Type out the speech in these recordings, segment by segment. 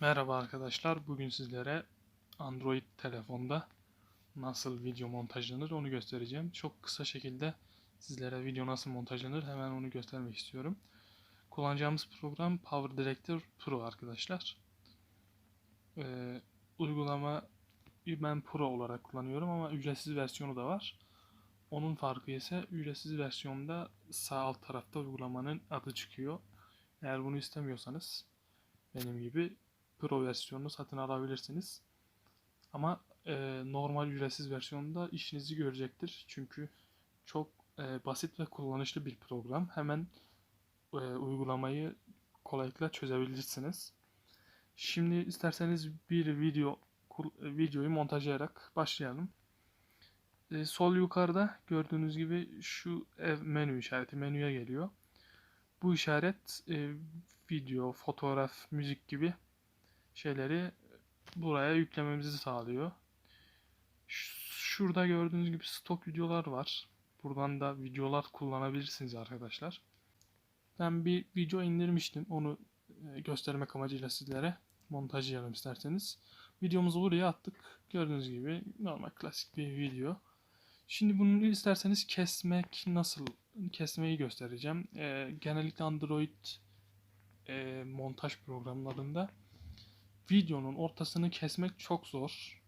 Merhaba arkadaşlar. Bugün sizlere Android telefonda nasıl video montajlanır onu göstereceğim. Çok kısa şekilde sizlere video nasıl montajlanır hemen onu göstermek istiyorum. Kullanacağımız program Power Director Pro arkadaşlar. Ee, uygulama ben Pro olarak kullanıyorum ama ücretsiz versiyonu da var. Onun farkı ise ücretsiz versiyonda sağ alt tarafta uygulamanın adı çıkıyor. Eğer bunu istemiyorsanız benim gibi Pro versiyonunu satın alabilirsiniz. Ama e, normal ücretsiz versiyonunda işinizi görecektir. Çünkü çok e, basit ve kullanışlı bir program. Hemen e, uygulamayı kolaylıkla çözebilirsiniz. Şimdi isterseniz bir video videoyu montajlayarak başlayalım. E, sol yukarıda gördüğünüz gibi şu ev menü işareti menüye geliyor. Bu işaret e, video, fotoğraf, müzik gibi şeyleri buraya yüklememizi sağlıyor. Şurada gördüğünüz gibi stok videolar var. Buradan da videolar kullanabilirsiniz arkadaşlar. Ben bir video indirmiştim. Onu e, göstermek amacıyla sizlere montajlayalım isterseniz. Videomuzu buraya attık. Gördüğünüz gibi normal klasik bir video. Şimdi bunu isterseniz kesmek nasıl kesmeyi göstereceğim. Ee, genellikle Android e, montaj programlarında videonun ortasını kesmek çok zor.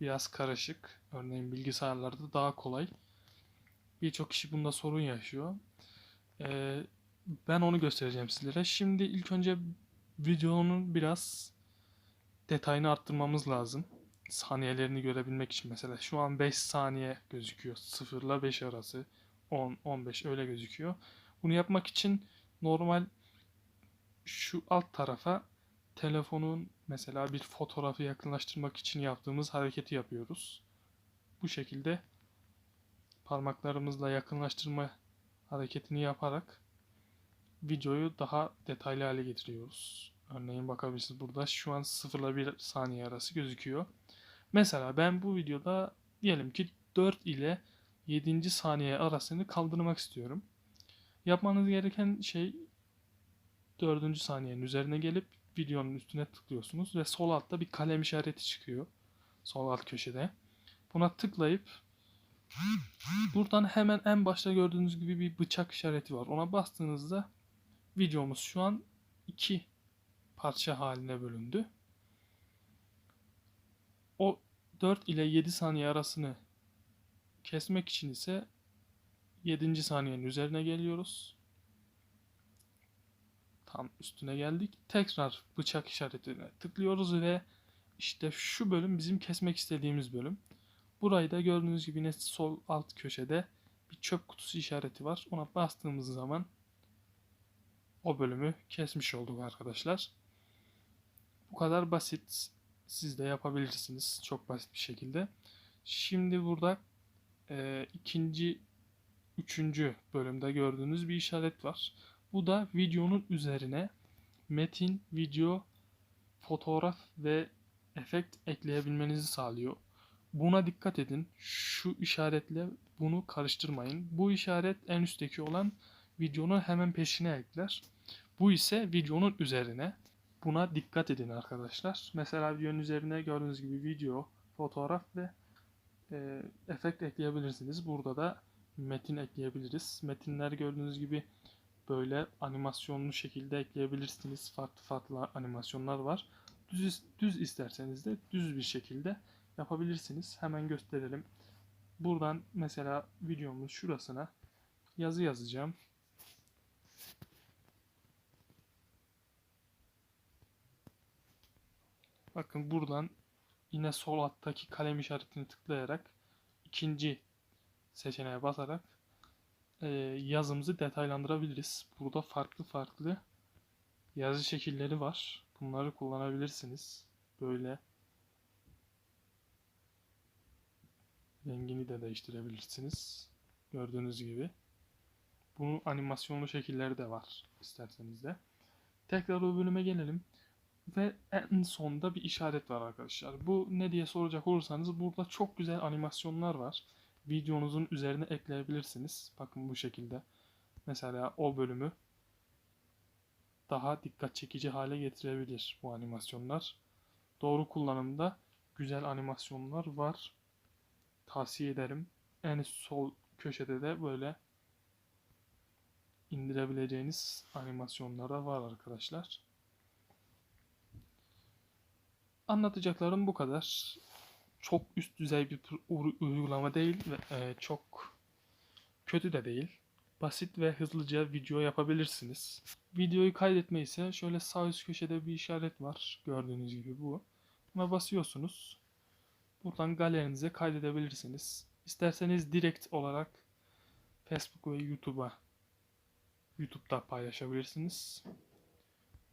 Biraz karışık. Örneğin bilgisayarlarda daha kolay. Birçok kişi bunda sorun yaşıyor. Ee, ben onu göstereceğim sizlere. Şimdi ilk önce videonun biraz detayını arttırmamız lazım. Saniyelerini görebilmek için mesela şu an 5 saniye gözüküyor. 0 ile 5 arası. 10, 15 öyle gözüküyor. Bunu yapmak için normal şu alt tarafa telefonun mesela bir fotoğrafı yakınlaştırmak için yaptığımız hareketi yapıyoruz. Bu şekilde parmaklarımızla yakınlaştırma hareketini yaparak videoyu daha detaylı hale getiriyoruz. Örneğin bakabilirsiniz burada şu an 0 ile 1 saniye arası gözüküyor. Mesela ben bu videoda diyelim ki 4 ile 7. saniye arasını kaldırmak istiyorum. Yapmanız gereken şey 4. saniyenin üzerine gelip videonun üstüne tıklıyorsunuz ve sol altta bir kalem işareti çıkıyor. Sol alt köşede. Buna tıklayıp buradan hemen en başta gördüğünüz gibi bir bıçak işareti var. Ona bastığınızda videomuz şu an iki parça haline bölündü. O 4 ile 7 saniye arasını kesmek için ise 7. saniyenin üzerine geliyoruz tam üstüne geldik. Tekrar bıçak işaretine tıklıyoruz ve işte şu bölüm bizim kesmek istediğimiz bölüm. Burayı da gördüğünüz gibi yine sol alt köşede bir çöp kutusu işareti var. Ona bastığımız zaman o bölümü kesmiş olduk arkadaşlar. Bu kadar basit. Siz de yapabilirsiniz. Çok basit bir şekilde. Şimdi burada e, ikinci, üçüncü bölümde gördüğünüz bir işaret var. Bu da videonun üzerine metin, video, fotoğraf ve efekt ekleyebilmenizi sağlıyor. Buna dikkat edin. Şu işaretle bunu karıştırmayın. Bu işaret en üstteki olan videonun hemen peşine ekler. Bu ise videonun üzerine. Buna dikkat edin arkadaşlar. Mesela videonun üzerine gördüğünüz gibi video, fotoğraf ve e, efekt ekleyebilirsiniz. Burada da metin ekleyebiliriz. Metinler gördüğünüz gibi böyle animasyonlu şekilde ekleyebilirsiniz. Farklı farklı animasyonlar var. Düz, düz isterseniz de düz bir şekilde yapabilirsiniz. Hemen gösterelim. Buradan mesela videomun şurasına yazı yazacağım. Bakın buradan yine sol alttaki kalem işaretini tıklayarak ikinci seçeneğe basarak e, yazımızı detaylandırabiliriz. Burada farklı farklı yazı şekilleri var. Bunları kullanabilirsiniz. Böyle rengini de değiştirebilirsiniz. Gördüğünüz gibi. Bunun animasyonlu şekilleri de var isterseniz de. Tekrar o bölüme gelelim. Ve en sonda bir işaret var arkadaşlar. Bu ne diye soracak olursanız burada çok güzel animasyonlar var videonuzun üzerine ekleyebilirsiniz. Bakın bu şekilde. Mesela o bölümü daha dikkat çekici hale getirebilir bu animasyonlar. Doğru kullanımda güzel animasyonlar var. Tavsiye ederim. En sol köşede de böyle indirebileceğiniz animasyonlar da var arkadaşlar. Anlatacaklarım bu kadar. Çok üst düzey bir uygulama değil ve e, çok kötü de değil. Basit ve hızlıca video yapabilirsiniz. Videoyu kaydetme ise şöyle sağ üst köşede bir işaret var. Gördüğünüz gibi bu. Buna basıyorsunuz. Buradan galerinize kaydedebilirsiniz. İsterseniz direkt olarak Facebook ve YouTube'a YouTube'da paylaşabilirsiniz.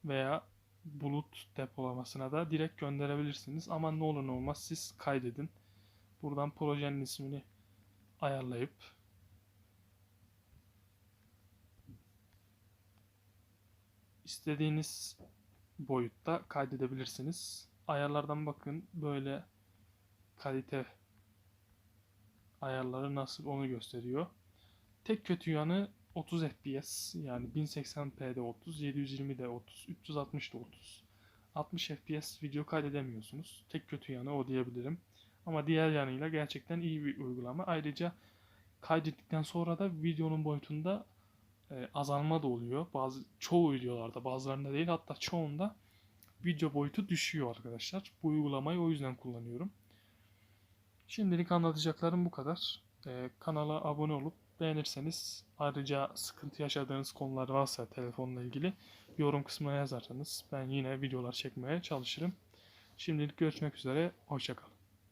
Veya bulut depolamasına da direkt gönderebilirsiniz. Ama ne olur ne olmaz siz kaydedin. Buradan projenin ismini ayarlayıp istediğiniz boyutta kaydedebilirsiniz. Ayarlardan bakın böyle kalite ayarları nasıl onu gösteriyor. Tek kötü yanı 30 FPS yani 1080p'de 30, 720'de 30, 360'da 30. 60 FPS video kaydedemiyorsunuz. Tek kötü yanı o diyebilirim. Ama diğer yanıyla gerçekten iyi bir uygulama. Ayrıca kaydettikten sonra da videonun boyutunda e, azalma da oluyor. Bazı çoğu videolarda, bazılarında değil hatta çoğunda video boyutu düşüyor arkadaşlar. Bu uygulamayı o yüzden kullanıyorum. Şimdilik anlatacaklarım bu kadar. E, kanala abone olup beğenirseniz ayrıca sıkıntı yaşadığınız konular varsa telefonla ilgili yorum kısmına yazarsanız ben yine videolar çekmeye çalışırım. Şimdilik görüşmek üzere. Hoşçakalın.